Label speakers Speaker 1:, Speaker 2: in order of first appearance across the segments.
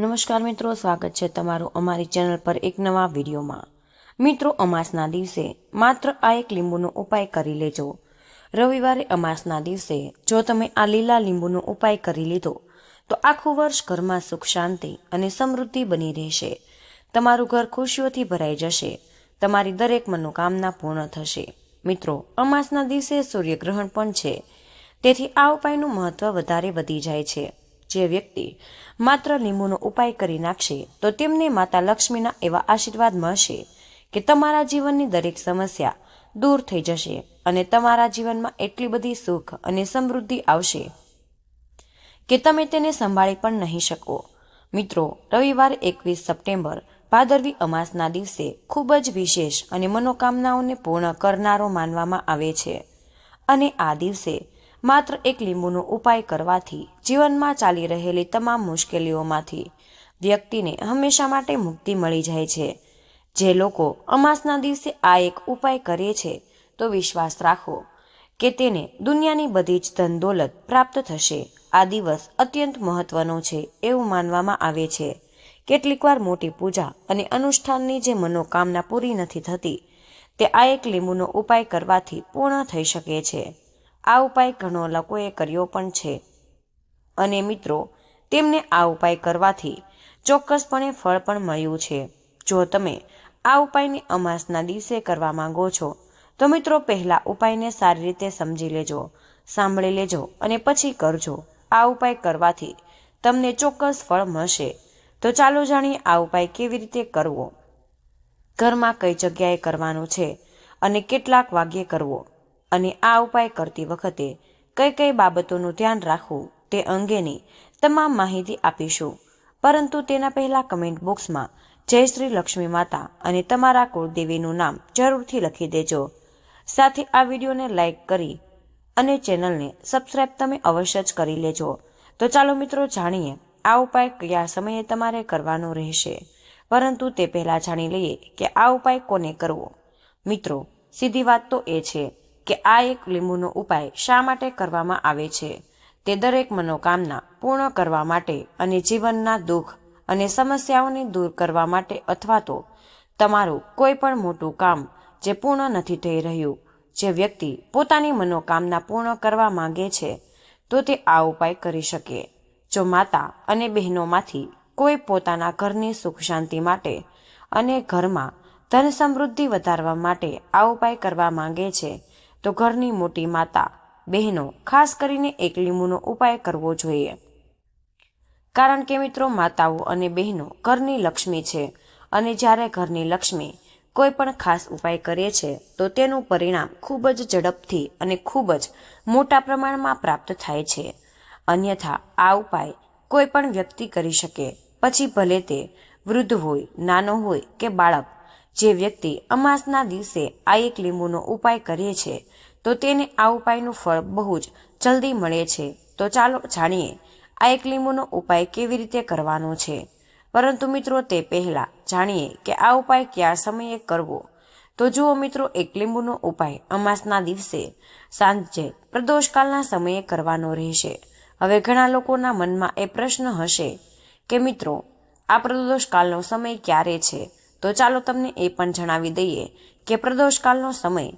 Speaker 1: નમસ્કાર મિત્રો, સ્વાગત છે તમારું અમારી ચેનલ પર એક નવા વિડીયોમાં. મિત્રો, અમાસના દિવસે માત્ર આ એક લીંબુનો ઉપાય કરી લેજો. રવિવારે અમાસના દિવસે જો તમે આ લીલા લીંબુનો ઉપાય કરી લીધો, તો આખું વર્ષ ઘરમાં સુખ, શાંતિ અને સમૃદ્ધિ બની રહેશે. તમારું ઘર ખુશીઓથી ભરાઈ જશે. તમારી દરેક મનોકામના પૂર્ણ થશે. મિત્રો, અમાસના દિવસે સૂર્યગ્રહણ પણ છે. તેથી આ ઉપાયનું મહત્વ વધારે વધી જાય છે. જે વ્યક્તિ માત્ર લીંબુનો ઉપાય કરી નાખશે, તો તેમને માતા લક્ષ્મીના એવા આશીર્વાદ મળશે કે તમારા જીવનની દરેક સમસ્યા દૂર થઈ જશે અને તમારા જીવનમાં એટલી બધી સુખ અને સમૃદ્ધિ આવશે કે તમે તેને સંભાળી પણ નહીં શકો. મિત્રો, રવિવાર એકવીસ સપ્ટેમ્બર ભાદરવી અમાસના દિવસે ખૂબ જ વિશેષ અને મનોકામનાઓને પૂર્ણ કરનારો માનવામાં આવે છે. અને આ દિવસે માત્ર એક લીંબુનો ઉપાય કરવાથી જીવનમાં ચાલી રહેલી તમામ મુશ્કેલીઓમાંથી વ્યક્તિને હંમેશા માટે મુક્તિ મળી જાય છે. જે લોકો અમાસના દિવસે આ એક ઉપાય કરે છે, તો વિશ્વાસ રાખો કે તેને દુનિયાની બધી જ ધન દોલત પ્રાપ્ત થશે. આ દિવસ અત્યંત મહત્વનો છે એવું માનવામાં આવે છે. કેટલીકવાર મોટી પૂજા અને અનુષ્ઠાનની જે મનોકામના પૂરી નથી થતી, તે આ એક લીંબુનો ઉપાય કરવાથી પૂર્ણ થઈ શકે છે. આ ઉપાય ઘણો લોકોએ કર્યો પણ છે. અને મિત્રો, તેમને આ ઉપાય કરવાથી ચોક્કસપણે ફળ પણ મળ્યું છે. જો તમે આ ઉપાયને અમાસના દિવસે કરવા માંગો છો, તો મિત્રો, પહેલા ઉપાયને સારી રીતે સમજી લેજો, સાંભળી લેજો અને પછી કરજો. આ ઉપાય કરવાથી તમને ચોક્કસ ફળ મળશે. તો ચાલો જાણીએ આ ઉપાય કેવી રીતે કરવો. ઘરમાં કઈ જગ્યાએ કરવાનો છે અને કેટલાક વાગ્યે કરવો. અને આ ઉપાય કરતી વખતે કઈ કઈ બાબતોનું ધ્યાન રાખવું તે અંગેની તમામ માહિતી આપીશું. પરંતુ તેના પહેલા કમેન્ટ બોક્સમાં જય શ્રી લક્ષ્મી માતા અને તમારા કુળદેવીનું નામ જરૂરથી લખી દેજો. સાથે આ વિડીયોને લાઈક કરી અને ચેનલને સબસ્ક્રાઇબ તમે અવશ્ય જ કરી લેજો. તો ચાલો મિત્રો જાણીએ આ ઉપાય કયા સમયે તમારે કરવાનો રહેશે. પરંતુ તે પહેલાં જાણી લઈએ કે આ ઉપાય કોને કરવો? મિત્રો, સીધી વાત તો એ છે કે આ એક લીંબુનો ઉપાય શા માટે કરવામાં આવે છે? તે દરેક મનોકામના પૂર્ણ કરવા માટે અને જીવનના દુઃખ અને સમસ્યાઓને દૂર કરવા માટે અથવા તો તમારું કોઈ પણ મોટું કામ જે પૂર્ણ નથી થઈ રહ્યું, જે વ્યક્તિ પોતાની મનોકામના પૂર્ણ કરવા માંગે છે, તો તે આ ઉપાય કરી શકે. જો માતા અને બહેનોમાંથી કોઈ પોતાના ઘરની સુખ શાંતિ માટે અને ઘરમાં ધન સમૃદ્ધિ વધારવા માટે આ ઉપાય કરવા માંગે છે તો ઘરની મોટી માતા બહેનો ખાસ કરીને એક લીંબુનો ઉપાય કરવો જોઈએ. કારણ કે મિત્રો, માતાઓ અને બહેનો ઘરની લક્ષ્મી છે અને જ્યારે ઘરની લક્ષ્મી કોઈ પણ ખાસ ઉપાય કરે છે, તો તેનું પરિણામ ખૂબ જ ઝડપથી અને ખૂબ જ મોટા પ્રમાણમાં પ્રાપ્ત થાય છે. અન્યથા, આ ઉપાય કોઈ પણ વ્યક્તિ કરી શકે. પછી ભલે તે વૃદ્ધ હોય, નાનો હોય કે બાળક જે વ્યક્તિ અમાસના દિવસે આ એક લીંબુનો ઉપાય કરે છે, તો તેને આ ઉપાયનું ફળ બહુ જ જલ્દી મળે છે. તો ચાલો જાણીએ, આ એક લીંબુનો ઉપાય કેવી રીતે કરવાનો છે? પરંતુ મિત્રો, તે પહેલાં જાણીએ કે આ ઉપાય કયા સમયે કરવો? તો જુઓ મિત્રો, એક લીંબુનો ઉપાય અમાસના દિવસે સાંજે પ્રદોષકાલના સમયે કરવાનો રહેશે. હવે ઘણા લોકોના મનમાં એ પ્રશ્ન હશે કે મિત્રો, આ પ્રદોષકાલનો સમય ક્યારે છે? તો ચાલો તમને એ પણ જણાવી દઈએ કે પ્રદોષકાલનો સમય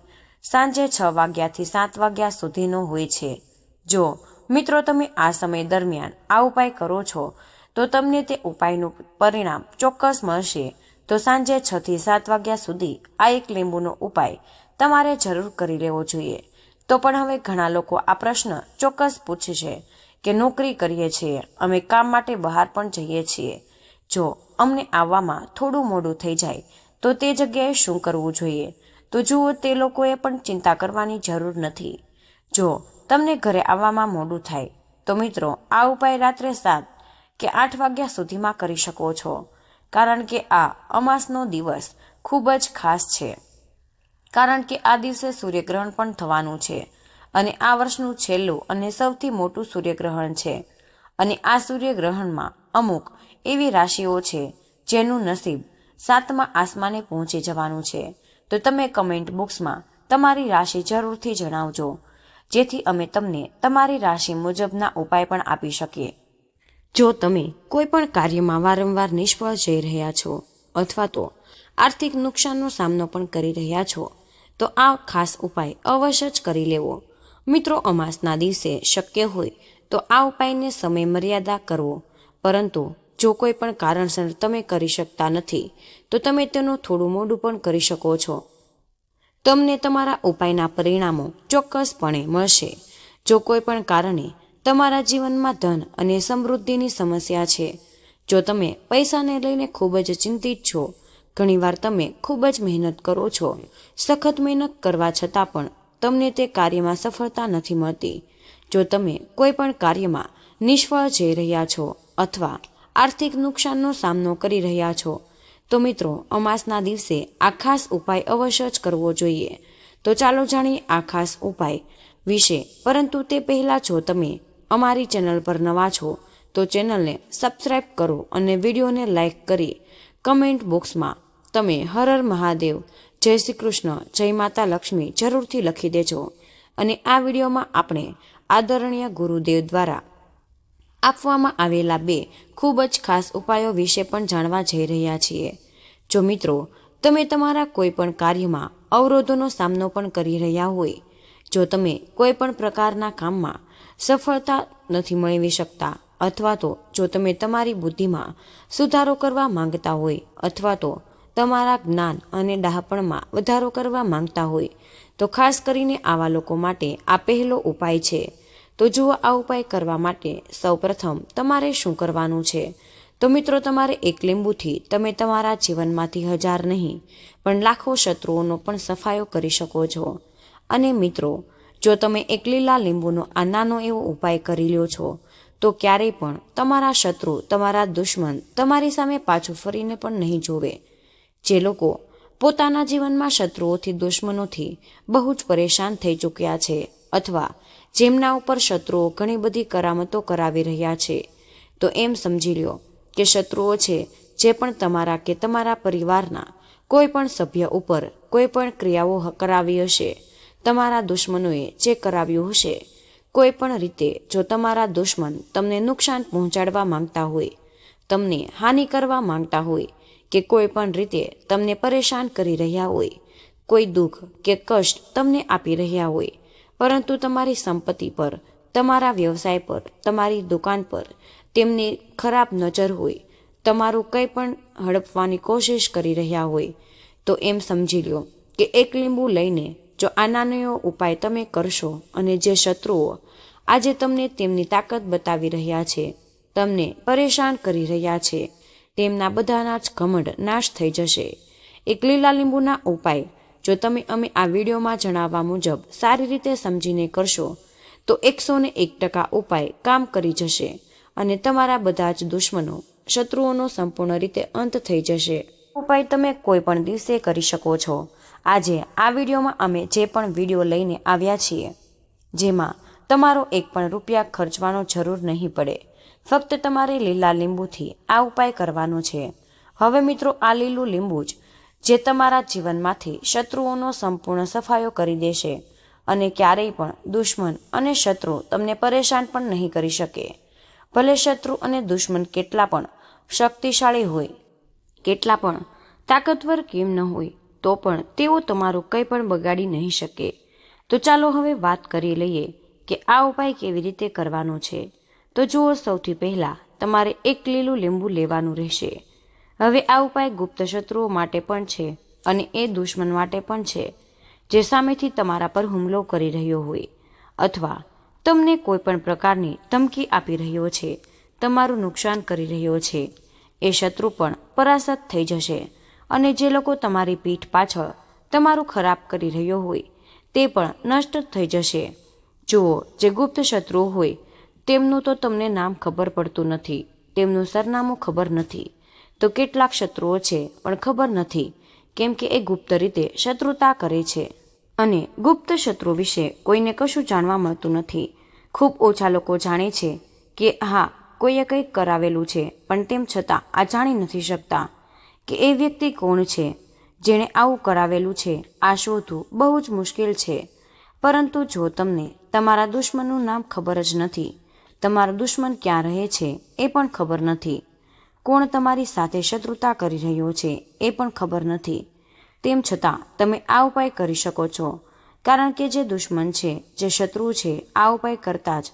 Speaker 1: સાંજે છ વાગ્યાથી સાત વાગ્યા સુધીનો હોય છે. જો મિત્રો તમે આ સમય દરમિયાન આ ઉપાય કરો છો, તો તમને તે ઉપાયનું પરિણામ ચોક્કસ મળશે. તો સાંજે છ થી સાત વાગ્યા સુધી આ એક લીંબુનો ઉપાય તમારે જરૂર કરી લેવો જોઈએ. તો પણ હવે ઘણા લોકો આ પ્રશ્ન ચોક્કસ પૂછશે કે નોકરી કરીએ છીએ, અમે કામ માટે બહાર પણ જઈએ છીએ. જો અમને આવવામાં થોડું મોડું થઈ જાય, તો તે જગ્યાએ શું કરવું જોઈએ? તો જુઓ, તે લોકોએ પણ ચિંતા કરવાની જરૂર નથી. જો તમને ઘરે આવવામાં મોડું થાય, તો મિત્રો, આ ઉપાય રાત્રે સાત કે આઠ વાગ્યા સુધીમાં કરી શકો છો, કારણ કે આ અમાસનો દિવસ ખૂબ જ ખાસ છે. કારણ કે આ દિવસે સૂર્યગ્રહણ પણ થવાનું છે, અને આ વર્ષનું છેલ્લું અને સૌથી મોટું સૂર્યગ્રહણ છે. અને આ સૂર્યગ્રહણમાં અમુક એવી રાશિઓ છે જેનું નસીબ સાતમા આસમાને પહોંચી જવાનું છે. તો તમે કમેન્ટ બોક્સમાં તમારી રાશિ જરૂરથી જણાવજો, જેથી અમે તમને તમારી રાશિ મુજબના ઉપાય પણ આપી શકીએ. જો તમે કોઈ પણ કાર્યમાં વારંવાર નિષ્ફળ જઈ રહ્યા છો અથવા તો આર્થિક નુકસાનનો સામનો પણ કરી રહ્યા છો, તો આ ખાસ ઉપાય અવશ્ય જ કરી લેવો. મિત્રો, અમાસના દિવસે શક્ય હોય તો આ ઉપાયને સમય મર્યાદા કરવો. પરંતુ જો કોઈ પણ કારણસર તમે કરી શકતા નથી, તો તમે તેનું થોડું મોડું પણ કરી શકો છો. તમને તમારા ઉપાયના પરિણામો ચોક્કસપણે મળશે. જો કોઈ પણ કારણે તમારા જીવનમાં ધન અને સમૃદ્ધિની સમસ્યા છે, જો તમે પૈસાને લઈને ખૂબ જ ચિંતિત છો, ઘણીવાર તમે ખૂબ જ મહેનત કરો છો. સખત મહેનત કરવા છતાં પણ તમને તે કાર્યમાં સફળતા નથી મળતી. જો તમે કોઈ પણ કાર્યમાં નિષ્ફળ જઈ રહ્યા છો અથવા આર્થિક નુકસાનનો સામનો કરી રહ્યા છો, તો મિત્રો, અમાસના દિવસે આ ખાસ ઉપાય અવશ્ય જ કરવો જોઈએ. તો ચાલો જાણીએ આ ખાસ ઉપાય વિશે. પરંતુ તે પહેલાં જો તમે અમારી ચેનલ પર નવા છો, તો ચેનલને સબસ્ક્રાઈબ કરો અને વિડીયોને લાઈક કરી કમેન્ટ બોક્સમાં તમે હર હર મહાદેવ, જય શ્રી કૃષ્ણ, જય માતા લક્ષ્મી જરૂરથી લખી દેજો. અને આ વિડીયોમાં આપણે આદરણીય ગુરુદેવ દ્વારા આપવામાં આવેલા બે ખૂબ જ ખાસ ઉપાયો વિશે પણ જાણવા જઈ રહ્યા છીએ. જો મિત્રો, તમે તમારા કોઈપણ કાર્યમાં અવરોધોનો સામનો પણ કરી રહ્યા હોય, જો તમે કોઈ પણ પ્રકારના કામમાં સફળતા નથી મેળવી શકતા, અથવા તો જો તમે તમારી બુદ્ધિમાં સુધારો કરવા માંગતા હોય, અથવા તો તમારા જ્ઞાન અને ડહાપણમાં વધારો કરવા માંગતા હોય, તો ખાસ કરીને આવા લોકો માટે આ પહેલો ઉપાય છે. તો જુઓ આ ઉપાય કરવા માટે સૌપ્રથમ તમારે શું કરવાનું છે? તો મિત્રો, તમારે એક લીંબુથી તમે તમારા જીવનમાંથી હજાર નહીં, પણ લાખો શત્રુઓનો પણ સફાયો કરી શકો છો. અને મિત્રો, જો તમે એક લીલા લીંબુનો આ નાનો એવો ઉપાય કરી લ્યો છો, તો ક્યારેય પણ તમારા શત્રુ, તમારા દુશ્મન તમારી સામે પાછું ફરીને પણ નહીં જોવે. જે લોકો પોતાના જીવનમાં શત્રુઓથી, દુશ્મનોથી બહુ જ પરેશાન થઈ ચૂક્યા છે અથવા જેમના ઉપર શત્રુઓ ઘણી બધી કરામતો કરાવી રહ્યા છે. તો એમ સમજી લ્યો કે શત્રુઓ છે જે પણ તમારા કે તમારા પરિવારના કોઈ પણ સભ્ય ઉપર કોઈ પણ ક્રિયાઓ કરાવી હશે. તમારા દુશ્મનોએ જે કરાવ્યું હશે, કોઈ પણ રીતે જો તમારા દુશ્મન તમને નુકસાન પહોંચાડવા માંગતા હોય, તમને હાનિ કરવા માંગતા હોય કે કોઈ પણ રીતે તમને પરેશાન કરી રહ્યા હોય, કોઈ દુઃખ કે કષ્ટ તમને આપી રહ્યા હોય પરંતુ તમારી સંપત્તિ પર, તમારા વ્યવસાય પર, તમારી દુકાન પર તેમની ખરાબ નજર હોય, તમારું કંઈ પણ હડપવાની કોશિશ કરી રહ્યા હોય, તો એમ સમજી લો કે એક લીંબુ લઈને જો આ નાનો ઉપાય તમે કરશો અને જે શત્રુઓ આજે તમને તેમની તાકાત બતાવી રહ્યા છે, તમને પરેશાન કરી રહ્યા છે, તેમના બધાના જ ઘમંડ નાશ થઈ જશે. એક લીલા લીંબુના ઉપાય જો તમે અમે આ વિડીયોમાં જણાવવા મુજબ સારી રીતે સમજીને કરશો, તો એકસો ને એક ટકા ઉપાય કામ કરી જશે અને તમારા બધા જ દુશ્મનો શત્રુઓનો સંપૂર્ણ રીતે અંત થઈ જશે. ઉપાય તમે કોઈ પણ દિવસે કરી શકો છો. આજે આ વિડીયોમાં અમે જે પણ વીડિયો લઈને આવ્યા છીએ, જેમાં તમારો એક પણ રૂપિયા ખર્ચવાનો જરૂર નહીં પડે. ફક્ત તમારે લીલા લીંબુથી આ ઉપાય કરવાનો છે. હવે મિત્રો, આ લીલું લીંબુ જ જે તમારા જીવનમાંથી શત્રુઓનો સંપૂર્ણ સફાયો કરી દેશે અને ક્યારેય પણ દુશ્મન અને શત્રુ તમને પરેશાન પણ નહીં કરી શકે. ભલે શત્રુ અને દુશ્મન કેટલા પણ શક્તિશાળી હોય, કેટલા પણ તાકતવર કેમ ન હોય, તો પણ તેઓ તમારું કંઈ પણ બગાડી નહીં શકે. તો ચાલો હવે વાત કરી લઈએ કે આ ઉપાય કેવી રીતે કરવાનો છે. તો જુઓ સૌથી પહેલાં તમારે એક લીલું લીંબુ લેવાનું રહેશે. હવે આ ઉપાય ગુપ્ત શત્રુઓ માટે પણ છે અને એ દુશ્મન માટે પણ છે, જે સામેથી તમારા પર હુમલો કરી રહ્યો હોય અથવા તમને કોઈ પણ પ્રકારની ધમકી આપી રહ્યો છે, તમારું નુકસાન કરી રહ્યો છે, એ શત્રુ પણ પરાસ્ત થઈ જશે અને જે લોકો તમારી પીઠ પાછળ તમારું ખરાબ કરી રહ્યો હોય તે પણ નષ્ટ થઈ જશે. જુઓ, જે ગુપ્ત શત્રુઓ હોય તેમનું તો તમને નામ ખબર પડતું નથી, તેમનું સરનામું ખબર નથી. તો કેટલાક શત્રુઓ છે, પણ ખબર નથી, કેમ કે એ ગુપ્ત રીતે શત્રુતા કરે છે. અને ગુપ્ત શત્રુ વિશે કોઈને કશું જાણવા મળતું નથી. ખૂબ ઓછા લોકો જાણે છે કે, હા, કોઈએ કંઈક કરાવેલું છે, પણ તેમ છતાં આ જાણી નથી શકતા કે એ વ્યક્તિ કોણ છે. જેણે આવું કરાવેલું છે, આ શોધવું બહુ જ મુશ્કેલ છે. પરંતુ જો તમને તમારા દુશ્મનનું નામ ખબર જ નથી, તમારો દુશ્મન ક્યાં રહે છે, એ પણ ખબર નથી. કોણ તમારી સાથે શત્રુતા કરી રહ્યો છે એ પણ ખબર નથી. તેમ છતાં, તમે આ ઉપાય કરી શકો છો. કારણ કે જે દુશ્મન છે, જે શત્રુ છે, આ ઉપાય કરતાં જ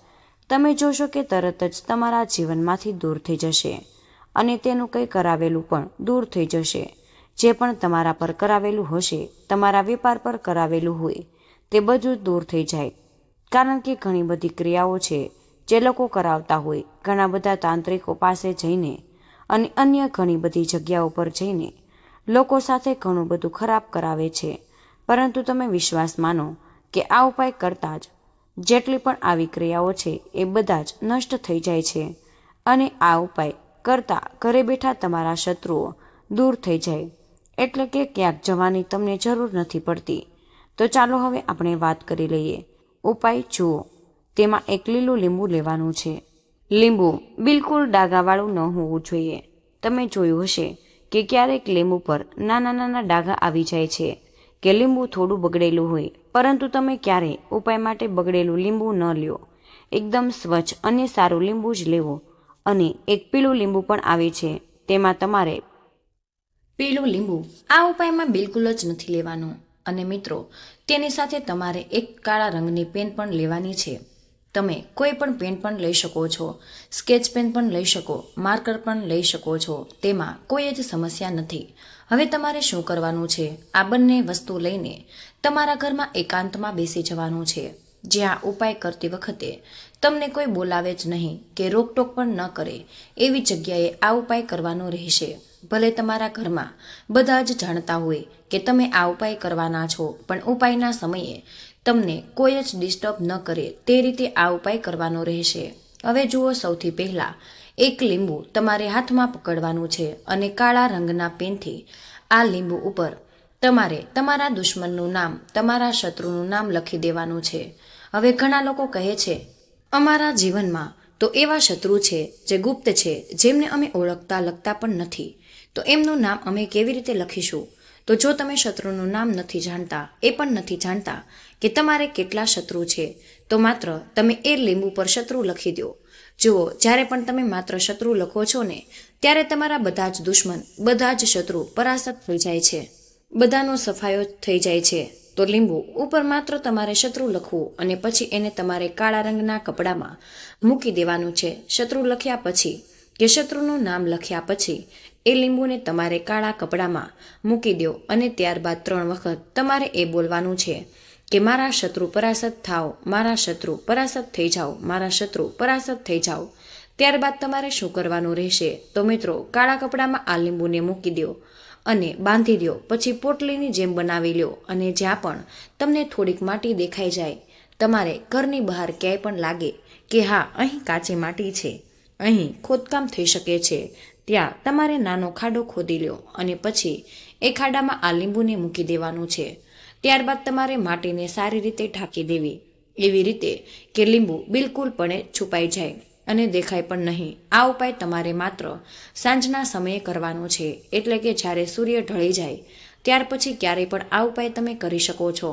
Speaker 1: તમે જોશો કે તરત જ તમારા જીવનમાંથી દૂર થઈ જશે અને તેનું કંઈ કરાવેલું પણ દૂર થઈ જશે. જે પણ તમારા પર કરાવેલું હશે, તમારા વેપાર પર કરાવેલું હોય, તે બધું દૂર થઈ જાય. કારણ કે ઘણી બધી ક્રિયાઓ છે, જે લોકો કરાવતા હોય. ઘણા બધા તાંત્રિકો પાસે જઈને અને અન્ય ઘણી બધી જગ્યાઓ પર જઈને લોકો સાથે ઘણું બધું ખરાબ કરાવે છે. પરંતુ તમે વિશ્વાસ માનો કે આ ઉપાય કરતાં જ જેટલી પણ આવી ક્રિયાઓ છે એ બધા જ નષ્ટ થઈ જાય છે. અને આ ઉપાય કરતાં ઘરે બેઠા તમારા શત્રુઓ દૂર થઈ જાય. એટલે કે ક્યાંક જવાની તમને જરૂર નથી પડતી. તો ચાલો હવે આપણે વાત કરી લઈએ. ઉપાય જુઓ. તેમાં એક લીલું લીંબુ લેવાનું છે. લીંબુ બિલકુલ ડાઘાવાળું ન હોવું જોઈએ. તમે જોયું હશે કે ક્યારેક લીંબુ પર નાના નાના ડાઘા આવી જાય છે કે લીંબુ થોડું બગડેલું હોય, પરંતુ તમે ક્યારેય ઉપાય માટે બગડેલું લીંબુ ન લ્યો. એકદમ સ્વચ્છ અને સારું લીંબુ જ લેવો. અને એક પીળું લીંબુ પણ આવે છે, તેમાં તમારે પીળું લીંબુ આ ઉપાયમાં બિલકુલ જ નથી લેવાનું. અને મિત્રો, તેની સાથે તમારે એક કાળા રંગની પેન પણ લેવાની છે. તમે કોઈ પણ પેન પણ લઈ શકો છો સ્કેચ પેન પણ લઈ શકો માર્કર પણ લઈ શકો છો, તેમાં કોઈ જ સમસ્યા નથી. હવે તમારે શું કરવાનું છે? આ બંને વસ્તુ લઈને તમારા ઘરમાં એકાંતમાં બેસી જવાનું છે. જ્યાં ઉપાય કરતી વખતે તમને કોઈ બોલાવે જ નહીં કે રોકટોક પણ ન કરે, એવી જગ્યાએ આ ઉપાય કરવાનો રહેશે. ભલે તમારા ઘરમાં બધા જ જાણતા હોય કે તમે આ ઉપાય કરવાના છો, પણ ઉપાયના સમયે તમને કોઈ જ ડિસ્ટર્બ ન કરે તે રીતે આ ઉપાય કરવાનો રહેશે. હવે જુઓ સૌથી પહેલાં, એક લીંબુ તમારે હાથમાં પકડવાનું છે અને કાળા રંગના પેનથી આ લીંબુ ઉપર તમારે તમારા દુશ્મનનું નામ, તમારા શત્રુનું નામ લખી દેવાનું છે. હવે ઘણા લોકો કહે છે, અમારા જીવનમાં તો એવા શત્રુ છે જે ગુપ્ત છે, જેમને અમે ઓળખતા લખતા પણ નથી. તો એમનું નામ અમે કેવી રીતે લખીશું? તો જો તમે શત્રુનું નામ નથી જાણતા, એ પણ નથી જાણતા કે તમારે કેટલા શત્રુ છે, તો માત્ર તમે એ લીંબુ પર શત્રુ લખી દો. જુઓ, જ્યારે પણ તમે માત્ર શત્રુ લખો છો ને, ત્યારે તમારા બધા જ દુશ્મન, બધા જ શત્રુ પરાસ્ત થઈ જાય છે. બધાનો સફાયો થઈ જાય છે. તો લીંબુ ઉપર માત્ર તમારે શત્રુ લખવું અને પછી એને તમારે કાળા રંગના કપડામાં મૂકી દેવાનું છે. શત્રુ લખ્યા પછી કે શત્રુનું નામ લખ્યા પછી એ લીંબુને તમારે કાળા કપડામાં મૂકી દો અને ત્યારબાદ ત્રણ વખત તમારે એ બોલવાનું છે કે મારા શત્રુ પરાસત થાઓ, મારા શત્રુ પરાસત થઈ જાઓ, મારા શત્રુ પરાસત થઈ જાઓ. ત્યારબાદ તમારે શું કરવાનું રહેશે? તો મિત્રો, કાળા કપડામાં આ લીંબુને મૂકી દો અને બાંધી દો, પછી પોટલીની જેમ બનાવી લો અને જ્યાં પણ તમને થોડીક માટી દેખાઈ જાય, તમારે ઘરની બહાર ક્યાંય પણ લાગે કે હા, અહીં કાચી માટી છે. અહીં ખોદકામ થઈ શકે છે. ત્યાં તમારે નાનો ખાડો ખોદી લો અને પછી એ ખાડામાં આ લીંબુને મૂકી દેવાનું છે. ત્યારબાદ તમારે માટીને સારી રીતે ઢાંકી દેવી. એવી રીતે કે લીંબુ બિલકુલપણે છુપાઈ જાય અને દેખાય પણ નહીં. આ ઉપાય તમારે માત્ર સાંજના સમયે કરવાનો છે, એટલે કે જ્યારે સૂર્ય ઢળી જાય, ત્યાર પછી ક્યારેય પણ આ ઉપાય તમે કરી શકો છો.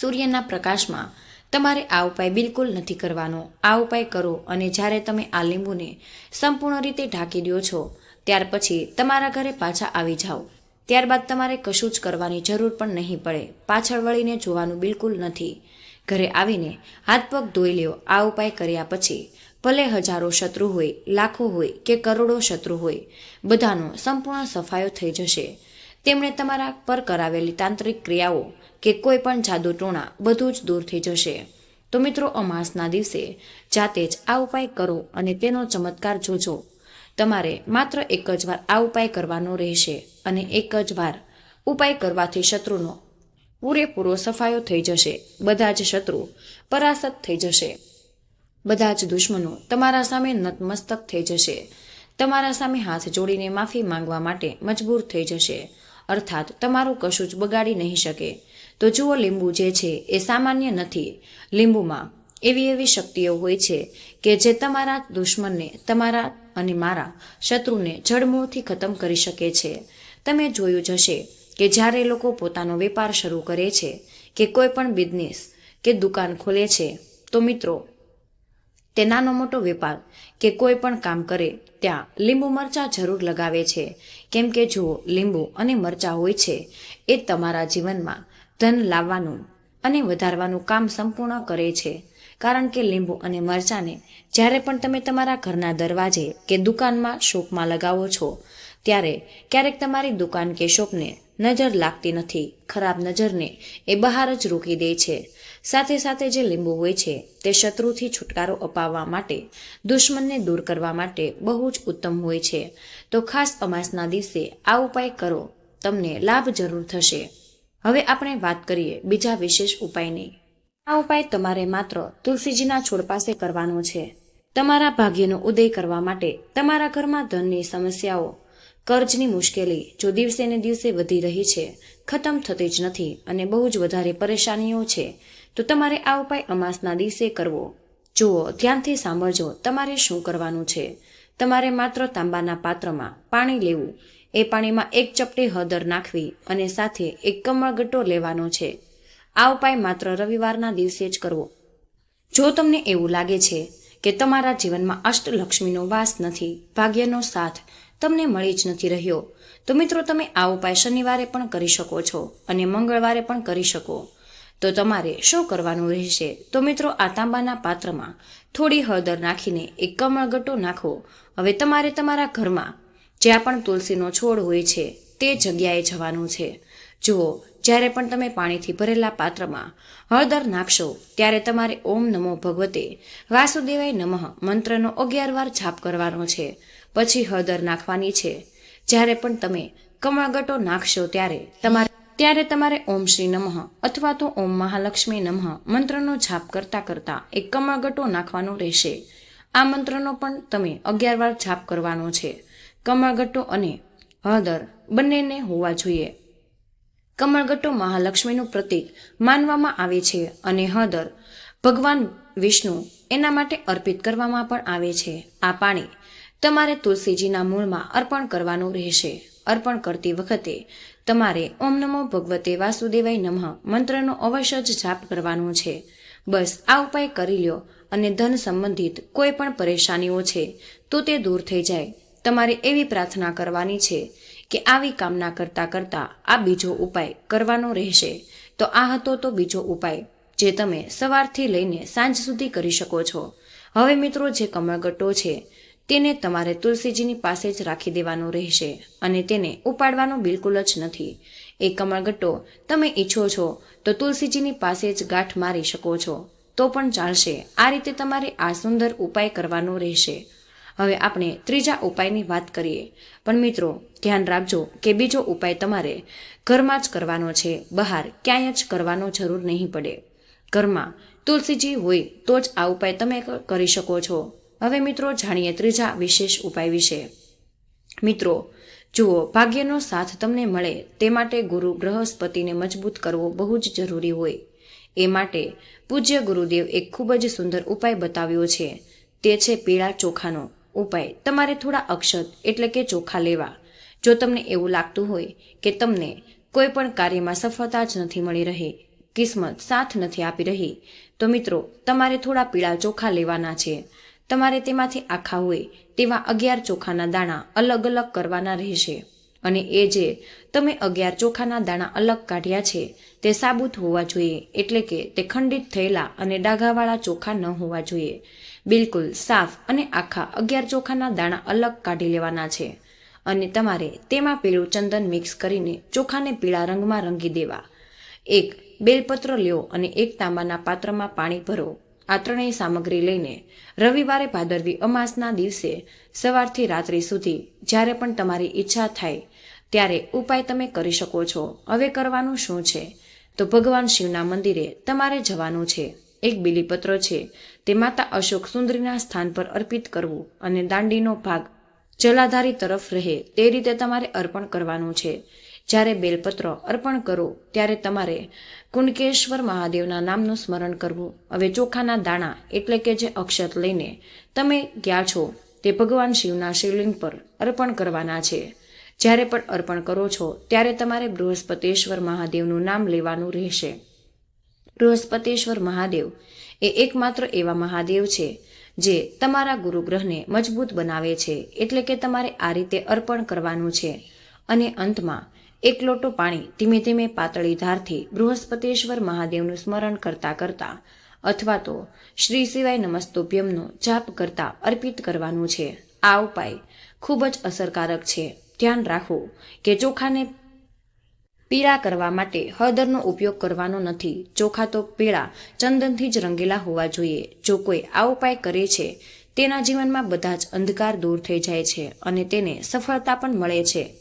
Speaker 1: સૂર્યના પ્રકાશમાં તમારે આ ઉપાય બિલકુલ નથી કરવાનો. આ ઉપાય કરો અને જ્યારે તમે આ લીંબુને સંપૂર્ણ રીતે ઢાંકી દો છો, ત્યાર પછી તમારા ઘરે પાછા આવી જાઓ. ત્યારબાદ તમારે કશું જ કરવાની જરૂર પણ નહીં પડે. પાછળ વળીને જોવાનું બિલકુલ નથી. ઘરે આવીને હાથ પગ ધોઈ લ્યો. આ ઉપાય કર્યા પછી ભલે હજારો શત્રુ હોય, લાખો હોય કે કરોડો શત્રુ હોય, બધાનો સંપૂર્ણ સફાયો થઈ જશે. તેમણે તમારા પર કરાવેલી તાંત્રિક ક્રિયાઓ કે કોઈ પણ જાદુ ટોણા બધું જ દૂર થઈ જશે. તો મિત્રો, અમાસના દિવસે જાતે જ આ ઉપાય કરો અને તેનો ચમત્કાર જોજો. તમારે માત્ર એક જ વાર આ ઉપાય કરવાનો રહેશે અને એક જ વાર ઉપાય કરવાથી શત્રુનો પૂરેપૂરો સફાયો થઈ જશે. બધા જ શત્રુ પરાસ્ત થઈ જશે. બધા જ દુશ્મનો તમારા સામે નતમસ્તક થઈ જશે. તમારા સામે હાથ જોડીને માફી માંગવા માટે મજબૂર થઈ જશે. અર્થાત તમારું કશું જ બગાડી નહીં શકે. તો જુઓ લીંબુ જે છે એ સામાન્ય નથી. લીંબુમાં એવી એવી શક્તિઓ હોય છે કે જે તમારા દુશ્મનને, તમારા અને મારા શત્રુને જડમૂળથી ખતમ કરી શકે છે. તમે જોયું જ હશે કે જ્યારે લોકો પોતાનો વેપાર શરૂ કરે છે કે કોઈ પણ બિઝનેસ કે દુકાન ખોલે છે, તો મિત્રો તે નાનો મોટો વેપાર કે કોઈ પણ કામ કરે, ત્યાં લીંબુ મરચાં જરૂર લગાવે છે. કેમ કે જુઓ, લીંબુ અને મરચાં હોય છે, એ તમારા જીવનમાં ધન લાવવાનું અને વધારવાનું કામ સંપૂર્ણ કરે છે. કારણ કે લીંબુ અને મરચાંને જ્યારે પણ તમે તમારા ઘરના દરવાજે કે દુકાનમાં શોપમાં લગાવો છો ત્યારે ક્યારેક તમારી દુકાન કે શોપને નજર લાગતી નથી, ખરાબ નજરને એ બહાર જ રોકી દે છે. સાથે સાથે જે લીંબુ હોય છે, તે શત્રુથી છુટકારો અપાવવા માટે, દુશ્મનને દૂર કરવા માટે બહુ જ ઉત્તમ હોય છે. તો ખાસ અમાસના દિવસે આ ઉપાય કરો, તમને લાભ જરૂર થશે. હવે આપણે વાત કરીએ બીજા વિશેષ ઉપાયની. આ ઉપાય તમારે માત્ર તુલસીજીના છોડ પાસે કરવાનો છે. તમારા ભાગ્યનો ઉદય કરવા માટે તમારા ઘરમાં ધનની સમસ્યાઓ કર્જની મુશ્કેલી જો દિવસે ને દિવસે વધી રહી છે, ખતમ થતી જ નથી અને બહુ જ વધારે પરેશાનીઓ છે, તો તમારે આ ઉપાય અમાસના દિવસે કરવો. જુઓ, ધ્યાનથી સાંભળજો તમારે શું કરવાનું છે. તમારે માત્ર તાંબાના પાત્રમાં પાણી લેવું. એ પાણીમાં એક ચપટી હળદર નાખવી અને સાથે એક કમળગટ્ટો લેવાનો છે. આ ઉપાય માત્ર રવિવારના દિવસે જ કરવો. જો તમને એવું લાગે છે કે તમારા જીવનમાં અષ્ટલક્ષ્મીનો વાસ નથી, ભાગ્યનો સાથ તમને મળી જ નથી રહ્યો. તો મિત્રો, તમે આ ઉપાય શનિવારે પણ કરી શકો છો અને મંગળવારે પણ કરી શકો. તો તમારે શું કરવાનું રહેશે? તો મિત્રો, આ તાંબાના પાત્રમાં થોડી હળદર નાખીને એક કમળગટ્ટો નાખો. હવે તમારે તમારા ઘરમાં જ્યાં પણ તુલસીનો છોડ હોય છે, તે જગ્યાએ જવાનું છે. જુઓ, જ્યારે પણ તમે પાણીથી ભરેલા પાત્રમાં હળદર નાખશો, ત્યારે તમારે ઓમ નમો ભગવતે વાસુદેવાય નમઃ મંત્રનો અગિયાર વાર જાપ કરવાનો છે. પછી હળદર નાખવાની છે. જ્યારે પણ તમે કમળગટો નાખશો ત્યારે તમારે ત્યારે તમારે ઓમ શ્રી નમઃ અથવા તો ઓમ મહાલક્ષ્મી નમઃ મંત્રનો છાપ કરતા કરતા એક કમળગટો નાખવાનો રહેશે. આ મંત્રનો પણ તમે અગિયાર વાર છાપ કરવાનો છે. કમળગટ્ટો અને હળદર બંનેને હોવા જોઈએ. કમળગટ્ટો મહાલક્ષ્મીનું પ્રતીક માનવામાં આવે છે અને હળદર ભગવાન વિષ્ણુ એના માટે અર્પિત કરવામાં પણ આવે છે. આ પાણી તમારે તુલસીજીના મૂળમાં અર્પણ કરવાનું રહેશે. અર્પણ કરતી વખતે તમારે ઓમ નમો ભગવતે વાસુદેવાય નમઃ મંત્રનો અવશ્ય જ જાપ કરવાનો છે. બસ આ ઉપાય કરી લ્યો અને ધન સંબંધિત કોઈ પણ પરેશાનીઓ છે તો તે દૂર થઈ જાય. તમારે એવી પ્રાર્થના કરવાની છે કે આવી કામના કરતા કરતા આ બીજો ઉપાય કરવાનો રહેશે. તો આ હતો તો બીજો ઉપાય જે તમે સવારથી લઈને સાંજ સુધી કરી શકો છો. હવે મિત્રો જે કમળગટ્ટો છે તેને તમારે તુલસીજીની પાસે જ રાખી દેવાનું રહેશે અને તેને ઉપાડવાનું બિલકુલ જ નથી. એ કમળગટ્ટો તમે ઈચ્છો છો તો તુલસીજીની પાસે જ ગાંઠ મારી શકો છો. તો પણ ચાલશે. આ રીતે તમારે આ સુંદર ઉપાય કરવાનો રહેશે. હવે આપણે ત્રીજા ઉપાયની વાત કરીએ. પણ મિત્રો, ધ્યાન રાખજો કે બીજો ઉપાય તમારે ઘરમાં જ કરવાનો છે. બહાર ક્યાંય જ કરવાનો જરૂર નહીં પડે. ઘરમાં તુલસીજી હોય તો જ આ ઉપાય તમે કરી શકો છો. હવે મિત્રો જાણીએ ત્રીજા વિશેષ ઉપાય વિશે. મિત્રો, જુઓ, ભાગ્યનો સાથ તમને મળે તે માટે ગુરુ બૃહસ્પતિને મજબૂત કરવો બહુ જ જરૂરી હોય. એ માટે પૂજ્ય ગુરુદેવ એક ખૂબ જ સુંદર ઉપાય બતાવ્યો છે. તે છે પીળા ચોખાનો ઉપાય. તમારે થોડા અક્ષત એટલે કે ચોખા લેવા. જો તમને એવું લાગતું હોય કે તમને કોઈ પણ કાર્યમાં સફળતા જ નથી મળી રહી, કિસ્મત સાથ નથી આપી રહી, તો મિત્રો, તમારે થોડા પીળા ચોખા લેવાના છે. તમારે તેમાંથી આખા હોય તેવા અગિયાર ચોખાના દાણા અલગ અલગ કરવાના રહેશે. અને એ જે તમે અગિયાર ચોખાના દાણા અલગ કાઢ્યા છે, તે સાબુત હોવા જોઈએ, એટલે કે તે ખંડિત થયેલા અને ડાઘાવાળા ચોખા ન હોવા જોઈએ. બિલકુલ સાફ અને આખા અગિયાર ચોખાના દાણા અલગ કાઢી લેવાના છે. અને તમારે તેમાં પીળું ચંદન મિક્સ કરીને ચોખાને પીળા રંગમાં રંગી દેવા. એક બેલપત્ર લ્યો અને એક તાંબાના પાત્રમાં પાણી ભરો. આ ત્રણેય સામગ્રી લઈને રવિવારે ભાદરવી અમાસના દિવસે સવારથી રાત્રિ સુધી જ્યારે પણ તમારી ઈચ્છા થાય ત્યારે ઉપાય તમે કરી શકો છો. હવે કરવાનું શું છે? તો ભગવાન શિવના મંદિરે તમારે જવાનું છે. એક બીલીપત્ર છે. તે માતા અશોક સુંદરીના સ્થાન પર અર્પિત કરવું અને દાંડીનો ભાગ જલાધારી તરફ રહે તે રીતે તમારે અર્પણ કરવાનું છે. જ્યારે બેલપત્ર અર્પણ કરો, ત્યારે તમારે કુંડકેશ્વર મહાદેવના નામનું સ્મરણ કરવું. હવે ચોખાના દાણા એટલે કે જે અક્ષત લઈને તમે ગયા છો, તે ભગવાન શિવના શિવલિંગ પર અર્પણ કરવાના છે. જ્યારે પણ અર્પણ કરો છો, ત્યારે તમારે બૃહસ્પતેશ્વર મહાદેવનું નામ લેવાનું રહેશે. બૃહસ્પતેશ્વર મહાદેવ એ એકમાત્ર એવા મહાદેવ છે, જે તમારા ગુરુગ્રહને મજબૂત બનાવે છે, એટલે કે તમારે આ રીતે અર્પણ કરવાનું છે. અને અંતમાં, એક લોટો પાણી ધીમે ધીમે પાતળી ધારથી બૃહસ્પતેશ્વર મહાદેવનું સ્મરણ કરતા કરતા, અથવા તો શ્રી સિવાય નમસ્તોભ્યમનો જાપ કરતા અર્પિત કરવાનું છે. આ ઉપાય ખૂબ જ અસરકારક છે. ધ્યાન રાખો કે ચોખાને પીળા કરવા માટે હળદરનો ઉપયોગ કરવાનો નથી. ચોખા તો પીળા, ચંદનથી જ રંગેલા હોવા જોઈએ. જો કોઈ આ ઉપાય કરે છે, તેના જીવનમાં બધા જ અંધકાર દૂર થઈ જાય છે અને તેને સફળતા પણ મળે છે.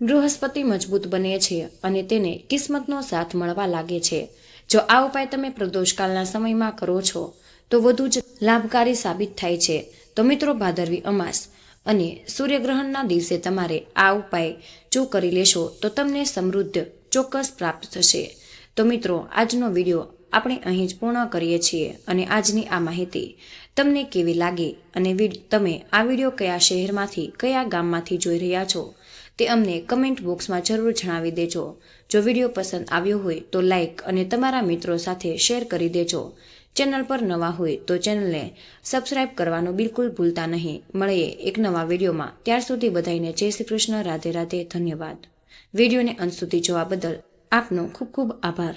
Speaker 1: બૃહસ્પતિ મજબૂત બને છે અને તેને કિસ્મતનો સાથ મળવા લાગે છે. જો આ ઉપાય તમે પ્રદોષકાળના સમયમાં કરો છો, તો વધુ જ લાભકારી સાબિત થાય છે. તો મિત્રો, ભાદરવી અમાસ અને સૂર્યગ્રહણના દિવસે તમારે આ ઉપાય જો કરી લેશો, તો તમને સમૃદ્ધ ચોક્કસ પ્રાપ્ત થશે. તો મિત્રો, આજનો વીડિયો આપણે અહીં જ પૂર્ણ કરીએ છીએ અને આજની આ માહિતી તમને કેવી લાગી અને તમે આ વીડિયો કયા શહેરમાંથી, કયા ગામમાંથી જોઈ રહ્યા છો? તે અમને કમેન્ટ બોક્સમાં જરૂર જણાવી દેજો. જો વીડિયો પસંદ આવ્યો હોય તો લાઈક અને તમારા મિત્રો સાથે શેર કરી દેજો. ચેનલ પર નવા હોય તો ચેનલને સબસ્ક્રાઇબ કરવાનું બિલકુલ ભૂલતા નહીં. મળીએ એક નવા વિડીયોમાં. ત્યાર સુધી બધાઈને જય શ્રી કૃષ્ણ, રાધે રાધે, ધન્યવાદ. વિડીયોને અંત સુધી જોવા બદલ આપનો ખૂબ ખૂબ આભાર.